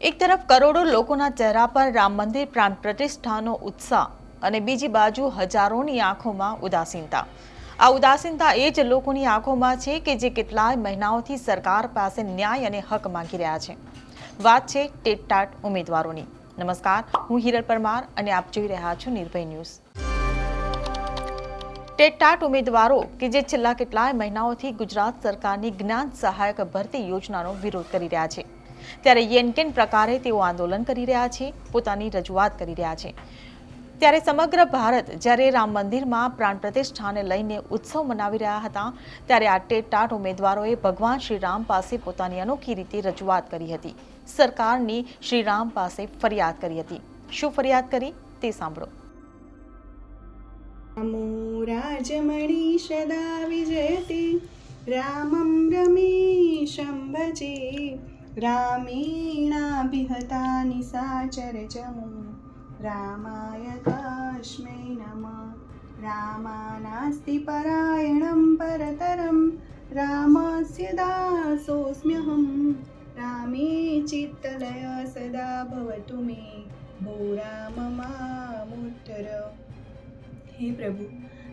એક તરફ કરોડો લોકોના ચહેરા પર રામ મંદિર પ્રાણ પ્રતિષ્ઠાનો ઉત્સાહ અને બીજી બાજુ હજારોની આંખોમાં ઉદાસીનતા. આ ઉદાસીનતા એ જ લોકોની આંખોમાં છે કે જે કેટલાય મહિનાઓથી સરકાર પાસે ન્યાય અને હક માંગી રહ્યા છે. વાત છે ટેટટાટ ઉમેદવારોની. નમસ્કાર, હું હિરલ પરમાર અને આપ જોઈ રહ્યા છો નિર્ભય ન્યૂઝ. ટેટટાટ ઉમેદવારો કે જે છેલ્લા કેટલાય મહિનાઓથી ગુજરાત સરકારની જ્ઞાન સહાયક ભરતી યોજનાનો વિરોધ કરી રહ્યા છે. ત્યારે યેનકેન પ્રકારે તેઓ આંદોલન કરી રહ્યા છે, પોતાની રજૂઆત કરી રહ્યા છે. ત્યારે સમગ્ર ભારત જ્યારે રામ મંદિરમાં પ્રાણ પ્રતિષ્ઠાને લઈને ઉત્સવ મનાવી રહ્યા હતા, ત્યારે આ ટેટાટ ઉમેદવારોએ ભગવાન શ્રી રામ પાસે પોતાની અનોખી રીતે રજૂઆત કરી હતી. સરકારની શ્રી રામ પાસે ફરિયાદ કરી હતી. શું ફરિયાદ કરી? તે સાંભળો. રાજમણી સદા વિજયતી રામમ રમી રમેશં ग्रामीणाभिहतानि साचरचमु रामाय तस्मै नमः रामा नास्ति परायणं परतरं रामस्य दासोऽस्म्यहं रामे चित्तलय सदा भवतु मे भो राम मामुत्तर। हे प्रभू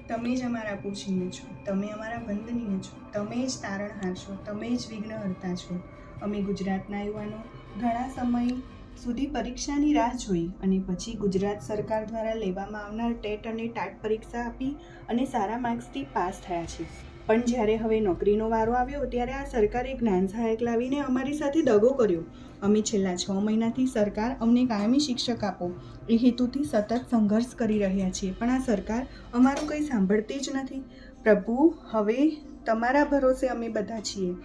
તમે જ અમારા પૂછીને છો, તમે અમારા વંદનીય છો, તમે જ તારણહાર છો તમે જ વિઘ્નહર્તા છો. અમે ગુજરાતના યુવાનો ઘણા સમય સુધી પરીક્ષાની રાહ જોઈ અને પછી ગુજરાત સરકાર દ્વારા લેવામાં આવનાર ટેટ અને ટાટ પરીક્ષા આપી અને સારા માર્ક્સથી પાસ થયા છે પણ જ્યારે હવે નોકરીનો વારો આવ્યો ત્યારે આ સરકારે જ્ઞાન સહાયક લાવીને અમારી સાથે દગો કર્યો. અમે છેલ્લા છ મહિનાથી સરકાર અમને કાયમી શિક્ષક આપો. એ હેતુથી સતત સંઘર્ષ કરી રહ્યા છીએ, પણ આ સરકાર અમારું કંઈ સાંભળતી જ નથી. પ્રભુ, હવે તમારા ભરોસે અમે બધા છીએ.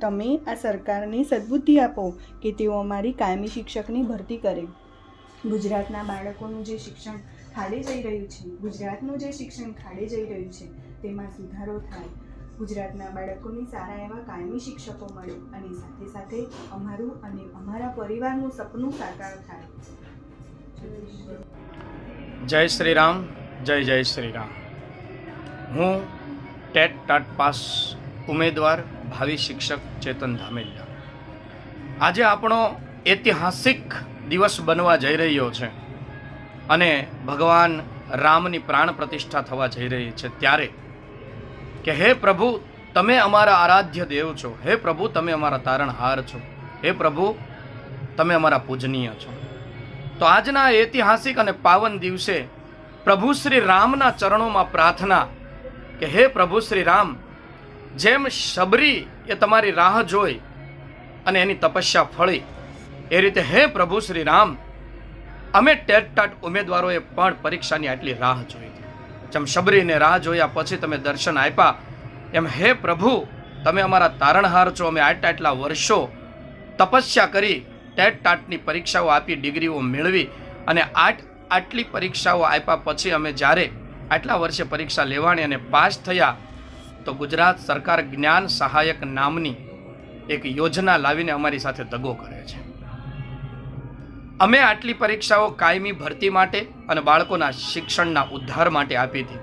તમે આ સરકારને સદબુદ્ધિ આપો કે તેઓ અમારી કાયમી શિક્ષકની ભરતી કરે. ગુજરાતના બાળકોનું જે શિક્ષણ ખાડે જઈ રહ્યું છે, ગુજરાતનું જે શિક્ષણ ખાડે જઈ રહ્યું છે, તેમાં સુધારો થાય. ગુજરાતના બાળકોને સારા એવા કાયમી શિક્ષકો મળે અને સાથે સાથે અમારું અને અમારા પરિવારનું સપનું સાકાર થાય. જય શ્રી રામ જય જય શ્રી રામ હું ટેટ ટાટ પાસ ઉમેદવાર, ભાવિ શિક્ષક ચેતન ધામેલિયા. આજે આપણો ઐતિહાસિક દિવસ બનવા જઈ રહ્યો છે અને ભગવાન રામની પ્રાણ પ્રતિષ્ઠા થવા જઈ રહી છે ત્યારે કે હે પ્રભુ, તમે અમારા આરાધ્ય દેવ છો. હે પ્રભુ, તમે અમારા તારણહાર છો. હે પ્રભુ, તમે અમારા પૂજનીય છો. તો આજના ઐતિહાસિક અને પાવન દિવસે પ્રભુ શ્રી રામના ચરણોમાં પ્રાર્થના કે હે પ્રભુ શ્રી રામ, જેમ શબરી એ તમારી રાહ જોઈ અને એની તપસ્યા ફળી, એ રીતે હે પ્રભુ શ્રી રામ, અમે ટેટ ટાટ ઉમેદવારોએ પણ પરીક્ષાની આટલી રાહ જોઈ. હતી જેમ શબરીને રાહ જોયા પછી તમે દર્શન આપ્યા, એમ હે પ્રભુ, તમે અમારા તારણહાર છો, અમે આટલા આટલા વર્ષો તપસ્યા કરી ટેટ ટાટની પરીક્ષાઓ આપી, ડિગ્રીઓ મેળવી અને આટ આટલી પરીક્ષાઓ આપ્યા પછી અમે જ્યારે આટલા વર્ષે પરીક્ષા લેવાની અને પાસ થયા, તો ગુજરાત સરકાર જ્ઞાન સહાયક નામની એક યોજના લાવીને અમારી સાથે દગો કરે છે. અમે આટલી પરીક્ષાઓ કાયમી ભરતી માટે અને બાળકોના શિક્ષણના ઉદ્ધાર માટે આપી હતી.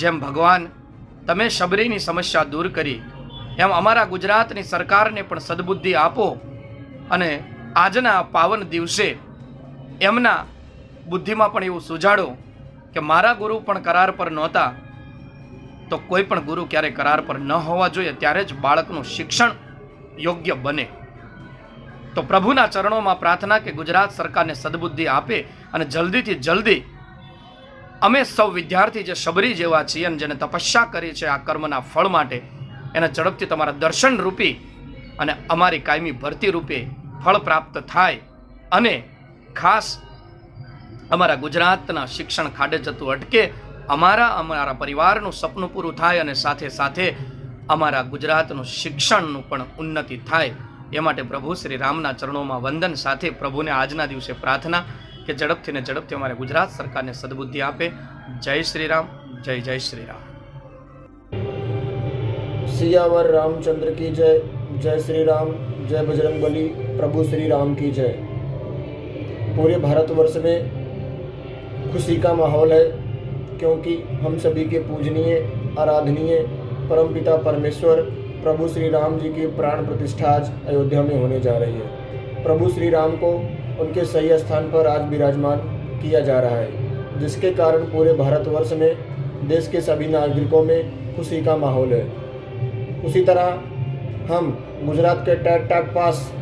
જેમ ભગવાન તમે શબરીની સમસ્યા દૂર કરી, એમ અમારા ગુજરાતની સરકારને પણ સદબુદ્ધિ આપો અને આજના પાવન દિવસે એમના બુદ્ધિમાં પણ એવું સુજાડો કે મારા ગુરુ પણ કરાર પર નહોતા, તો કોઈ પણ ગુરુ ક્યારે કરાર પર ન હોવા જોઈએ, ત્યારે જ બાળકનું શિક્ષણ યોગ્ય બને. તો પ્રભુના ચરણોમાં પ્રાર્થના કે ગુજરાત સરકારને સદબુદ્ધિ આપે અને જલ્દીથી જલ્દી અમે સૌ વિદ્યાર્થી જે શબરી જેવા છીએ અને જેને તપસ્યા કરી છે આ કર્મના ફળ માટે, એને ઝડપથી તમારા દર્શન રૂપી અને અમારી કાયમી ભરતી રૂપે ફળ પ્રાપ્ત થાય અને ખાસ અમારા ગુજરાતના શિક્ષણ ખાડે જતું અટકે, અમારા અમારા પરિવારનું સપનું પૂરું થાય અને સાથે સાથે અમારા ગુજરાતનું શિક્ષણનું પણ ઉન્નતિ થાય. એ માટે પ્રભુ શ્રી રામના ચરણોમાં વંદન સાથે પ્રભુને આજના દિવસે પ્રાર્થના કે ઝડપથી ને ઝડપથી અમારે ગુજરાત સરકારને સદબુદ્ધિ આપે જય શ્રી રામ જય જય શ્રી રામ सियावर रामचंद्र की जय जय श्री राम जय बजरंग बली प्रभु श्री राम की जय पूरे भारतवर्ष में खुशी का माहौल है क्योंकि हम सभी के पूजनीय आराधनीय परमपिता परमेश्वर प्रभु श्री राम जी की प्राण प्रतिष्ठा आज अयोध्या में होने जा रही है। प्रभु श्री राम को उनके सही स्थान पर आज विराजमान किया जा रहा है, जिसके कारण पूरे भारतवर्ष में, देश के सभी नागरिकों में खुशी का माहौल है। उसी तरह हम गुजरात के टैट टाट पास,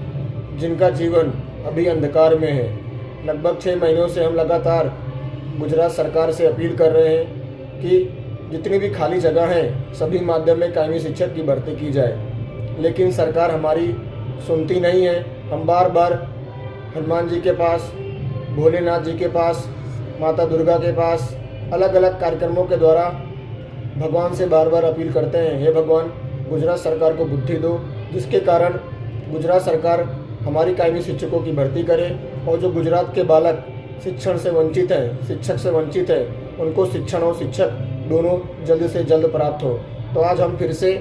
जिनका जीवन अभी अंधकार में है, लगभग छः महीनों से हम लगातार गुजरात सरकार से अपील कर रहे हैं कि जितनी भी खाली जगह हैं, सभी माध्यम में कायमी शिक्षक की भर्ती की जाए। लेकिन सरकार हमारी सुनती नहीं है। हम बार बार हनुमान जी के पास, भोलेनाथ जी के पास, माता दुर्गा के पास अलग अलग कार्यक्रमों के द्वारा भगवान से बार बार अपील करते हैं, हे भगवान, गुजरात सरकार को बुद्धि दो, जिसके कारण गुजरात सरकार हमारी कायमी शिक्षकों की भर्ती करे और जो गुजरात के बालक शिक्षण से वंचित हैं, शिक्षक से वंचित हैं, उनको शिक्षण और शिक्षक दोनों जल्द से जल्द प्राप्त हो। तो आज हम फिर से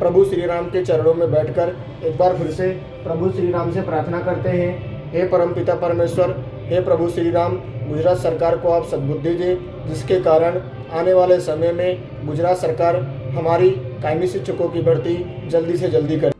प्रभु श्री राम के चरणों में बैठकर एक बार फिर से प्रभु श्री राम से प्रार्थना करते हैं। हे परम पिता परमेश्वर, हे प्रभु श्री राम गुजरात सरकार को आप सद्बुद्धि दें जिसके कारण आने वाले समय में गुजरात सरकार हमारी कायमी शिक्षकों की भर्ती जल्दी से जल्दी करे।